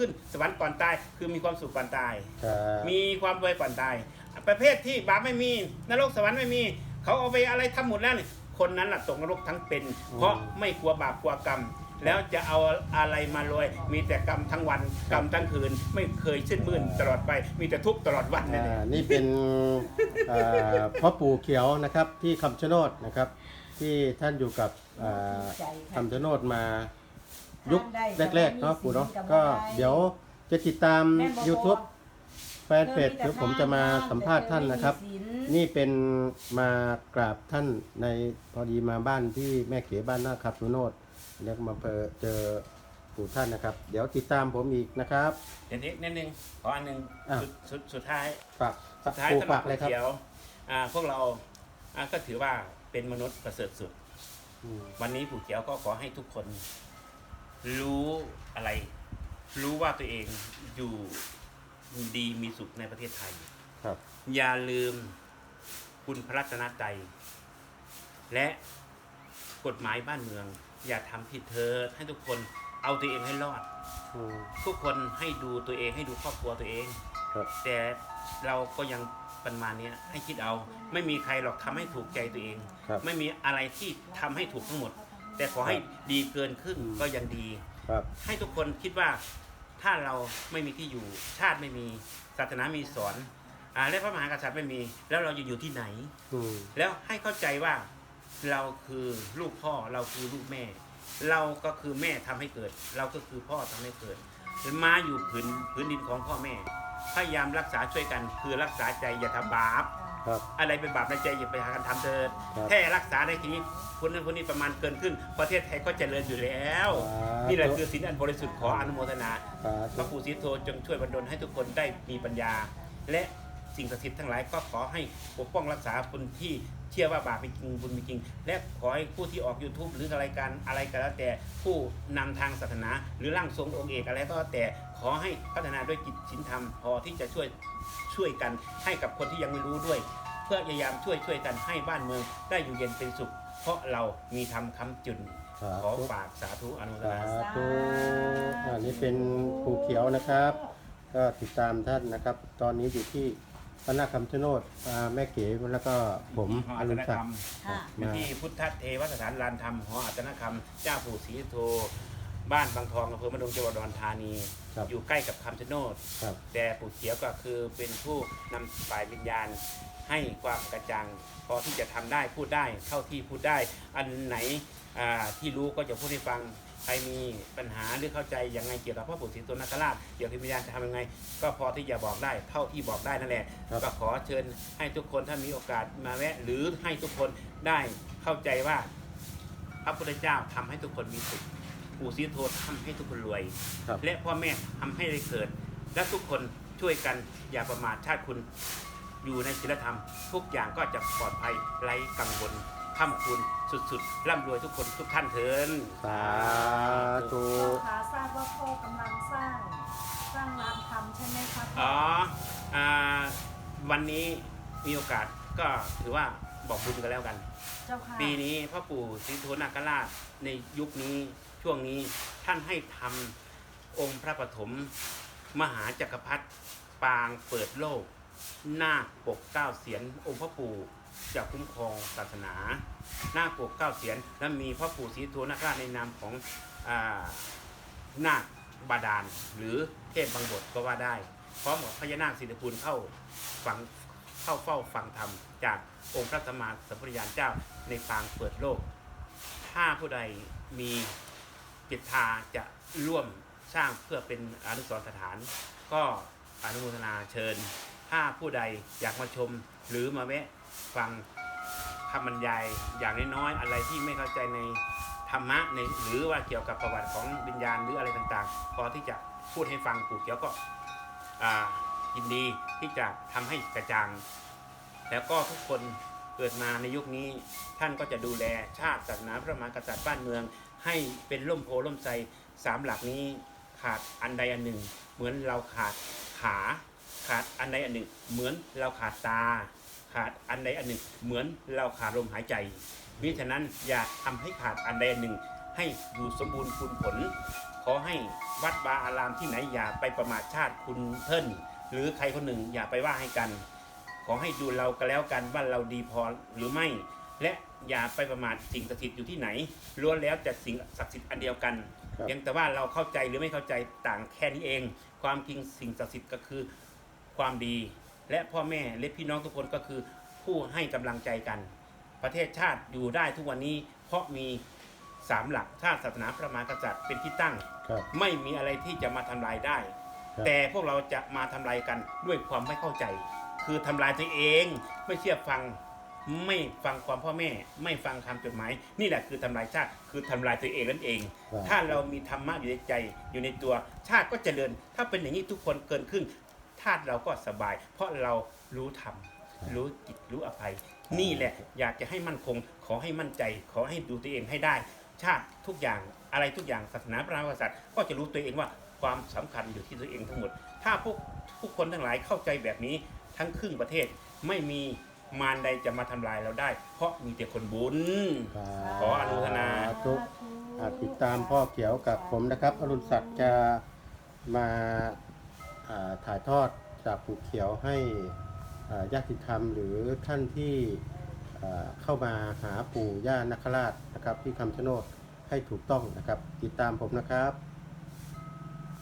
ขึ้นสวรรค์ก่อนตาย คือมีความสุขก่อนตาย ครับมีความรวยก่อนตาย ประเภทที่บาปไม่มีนรกสวรรค์ไม่มี เขาเอาไปอะไรทำหมดแล้วนี่คนนั้นแหละตกนรกทั้งเป็น เพราะไม่กลัวบาปกลัวกรรม แล้วจะเอาอะไรมารวย มีแต่กรรมทั้งวันกรรมทั้งคืน ไม่เคยชื่นมื่นตลอดไปมีแต่ทุกข์ตลอดวันนั่นเอง อ่านี่เป็นอ่าพ่อปู่เขียวนะครับที่คำชะโนดนะครับ ที่ท่านอยู่กับอ่าคำชะโนดมา ยุคแรกๆเนาะปู่เนาะก็เดี๋ยวจะติดตามแม่นบ่ YouTube แฟนเพจเดี๋ยวผมจะมาสัมภาษณ์ท่านนะครับ นี่เป็นมากราบท่านในพอดีมาบ้านที่แม่เขบ้านหน้าขับสุโนดแล้วก็มาเจอเจอปู่ท่านนะครับ เดี๋ยวติดตามผมอีกนะครับ เดี๋ยวนี้นิดนึงขออันหนึ่งอะ สุดสุดสุดท้าย ฝากสุดท้ายปู่สำหรัฝาบกเลยครับเขียวอ่าพวกเราอ่าก็ถือว่าเป็นมนุษย์ประเสริฐสุด อืมวันนี้ปู่เขียวก็ขอให้ทุกคน รู้อะไร รู้ว่าตัวเองอยู่ดีมีสุขในประเทศไทย ครับ อย่าลืมคุณพระรัตนตรัยและกฎหมายบ้านเมือง อย่าทำผิดเธอให้ทุกคนเอาตัวเองให้รอด อืม ทุกคนให้ดูตัวเองให้ดูครอบครัวตัวเอง ครับ แต่เราก็ยังประมาณเนี้ยให้คิดเอา ไม่มีใครหรอกทำให้ถูกใจตัวเอง ครับ ไม่มีอะไรที่ทำให้ถูกทั้งหมด แต่ขอให้ดีเกินครึ่งก็ยังดี ครับให้ทุกคนคิดว่าถ้าเราไม่มีที่อยู่ชาติไม่มีศาสนามีสอนอ่าและพระมหากษัตริย์ไม่มี แล้วเราจะอยู่ที่ไหน อืมแล้วให้เข้าใจว่าเราคือลูกพ่อเราคือลูกแม่ เราก็คือแม่ทำให้เกิด เราก็คือพ่อทำให้เกิดมาอยู่พื้นพื้นดินของพ่อแม่ พยายามรักษาช่วยกัน คือรักษาใจอย่าทำบาป ครับอะไรเป็นบาปในใจอย่าไปหากันทำเถิดครับแค่รักษาได้ทีนี้คนนั้นคนนี้ประมาณเกินขึ้น ประเทศไทยก็เจริญอยู่แล้วสาธุนี่แหละคือศีลอันบริสุทธิ์ขออนุโมทนา สาพธุระปู่ศรีโทจงช่วยบรรดลให้ทุกคนได้มีปัญญา และ สิ่งศักดิ์สิทธิ์ทั้งหลายก็ขอให้ปกป้องรักษาคนที่เชื่อว่าบาปเป็นจริงบุญเป็นจริง และขอให้ผู้ที่ออก YouTube หรือรายการอะไรก็แล้วแต่ผู้นำทางศาสนา หรือร่างทรงองค์เอกอะไรก็แล้วแต่ขอให้พัฒนาด้วยจิตศีลธรรมพอที่จะช่วยช่วยกันให้กับคนที่ยังไม่รู้ด้วย เพื่อพยายามช่วยช่วยกันให้บ้านเมืองได้อยู่เย็นเป็นสุข เพราะเรามีธรรมคำจุนสาขอธุฝากสาธุอนุโมทสานาธุอันนี้เป็นปู่เขียวนะครับ ก็ติดตามท่านนะครับ ตอนนี้อยู่ที่ พระนาคำชะโนดอ่าแม่เก๋แล้วก็ผมอรุณศักดิ์ ค่ะอยู่ที่พุทธเทวสถานลานธรรมหออัตนคำเจ้าปู่ศรีสุโธบ้านบางทองอำเภอมะดงจังหวัดอุดรธานี ครับ อยู่ใกล้กับคำชะโนด ครับ แต่ปู่เขียวก็คือเป็นผู้นำฝ่ายวิญญาณให้ความกระจ่างพอที่จะทำได้พูดได้เท่าที่พูดได้ อันไหนอ่าที่รู้ก็จะพูดให้ฟัง ใครมีปัญหาหรือเข้าใจยังไงเกี่ยวกับพระปู่ศรีสุโธนคราชเกี่ยวกับวิญญาณจะทำยังไง ก็พอที่จะบอกได้เท่าที่บอกได้นั่นแหละครับก็ขอเชิญให้ทุกคนถ้ามีโอกาสมาแวะ หรือให้ทุกคนได้เข้าใจว่า พระพุทธเจ้าทำให้ทุกคนมีสุขปู่ศรีสุโธทำให้ทุกคนรวยครับและพ่อแม่ทำให้ได้เกิด และทุกคนช่วยกันอย่าประมาทชาติคุณอยู่ในศีลธรรม ทุกอย่างก็จะปลอดภัยไร้กังวล ค่ำคุณสุดๆ ร่ำรวยทุกคนทุกท่านเถินสาธุพ่อคะทราบว่าพ่อกำลังสร้าง สร้างร้านทำใช่ไหมคะพ่ออ๋ออ่าวันนี้มีโอกาสก็ถือว่าบอกบุญกันแล้วกัน เจ้าค่ะปีนี้พ่อปู่ศรีโทนาคราชในยุคนี้ช่วงนี้ท่านให้ทำองค์พระปฐมมหาจักรพรรดิปางเปิดโลกนาคปกเก้าเสียนองค์พระปู่ จะคุ้มครองศาสนา หน้าปกเก้าเสียนและมีพ่อปู่ศรีโทนาคราชในนามของอนาคบาดาล หรือเทพบังบทก็ว่าได้ พร้อมกับพญานาคสิทธิพูลเข้าฝังเข้าเฝ้าฟังธรรม จากองค์พระสัมมาสัมพุทธญาณเจ้าในปางเปิดโลก ถ้าผู้ใดมีจิตทาจะร่วมสร้างเพื่อเป็นอนุสรสถาน ก็อนุโมทนาเชิญ ถ้าผู้ใดอยากมาชมหรือมาแวะ ฟังคำบรรยายอย่างน้อยๆอะไรที่ไม่เข้าใจในธรรมะในหรือว่าเกี่ยวกับประวัติของวิญญาณหรืออะไรต่างๆ พอที่จะพูดให้ฟังปู่เขียวก็ยินดีที่จะทำให้กระจ่าง แล้วก็ทุกคนเกิดมาในยุคนี้ท่านก็จะดูแลชาติศาสนาพระมหากษัตริย์บ้านเมือง ให้เป็นร่มโพล่มไทรสามหลักนี้ขาดอันใดอันหนึ่ง เหมือนเราขาดขาขาดอันใดอันหนึ่ง เหมือนเราขาดตา ขาดอันใดอันหนึ่ง เหมือนเราขาดลมหายใจมิฉะนั้นอย่าทำให้ขาดอันใดอันหนึ่ง ให้อยู่สมบูรณ์คุณผลขออให้วัดบาอารามที่ไหนอย่าไปประมาทชาติคุณเพิ่นหรือใครคนหนึ่งอย่าไปว่าให้กัน ขอให้ดูเราก็แล้วกันว่าเราดีพอหรือไม่ และอย่าไปประมาทสิ่งศักดิ์สิทธิ์อยู่ที่ไหนล้วนแล้วแต่สิ่งศักดิ์สิทธิ์อันเดียวกันครับเพียงแต่ว่าเราเข้าใจหรือไม่เข้าใจต่างแค่นี้เอง ความจริงสิ่งศักดิ์สิทธิ์ก็คือความดี และพ่อแม่และพี่น้องทุกคนก็คือผู้ให้กำลังใจกัน ประเทศชาติอยู่ได้ทุกวันนี้เพราะมีสามหลักชาติศาสนาพระมหากษัตริย์เป็นที่ตั้ง ครับ ไม่มีอะไรที่จะมาทำลายได้ ครับ แต่พวกเราจะมาทำลายกันด้วยความไม่เข้าใจ คือทำลายตัวเอง ไม่เชื่อฟัง ไม่ฟังความพ่อแม่ ไม่ฟังคำจดหมาย นี่แหละคือทำลายชาติ คือทำลายตัวเองนั่นเอง ครับ ถ้าเรามีธรรมะอยู่ในใจอยู่ในตัวชาติก็เจริญ ถ้าเป็นอย่างนี้ทุกคนเกินครึ่ง ชาติเราก็สบาย เพราะเรารู้ธรรมรู้จิตรู้อภัย นี่แหละ อยากจะให้มั่นคง ขอให้มั่นใจ ขอให้ดูตัวเองให้ได้ ชาติทุกอย่างอะไรทุกอย่างศาสนาพระมหากษัตริย์ก็จะรู้ตัวเองว่าความสำคัญอยู่ที่ตัวเองทั้งหมด ถ้าพวกผู้คนทั้งหลายเข้าใจแบบนี้ทั้งครึ่งประเทศไม่มีมารใดจะมาทำลายเราได้ เพราะมีแต่คนบุญ ขออนุโมทนาสธุอ่าติดตามพ่อเขียวกับผมนะครับ อรุณศักดิ์จะมาอ่า ถ่ายทอดจากปู่เขียวให้ญาติธรรมหรือท่านที่เข้ามาหาปู่ย่านคราชนะครับที่คำชะโนดให้ถูกต้องนะครับ ติดตามผมนะครับ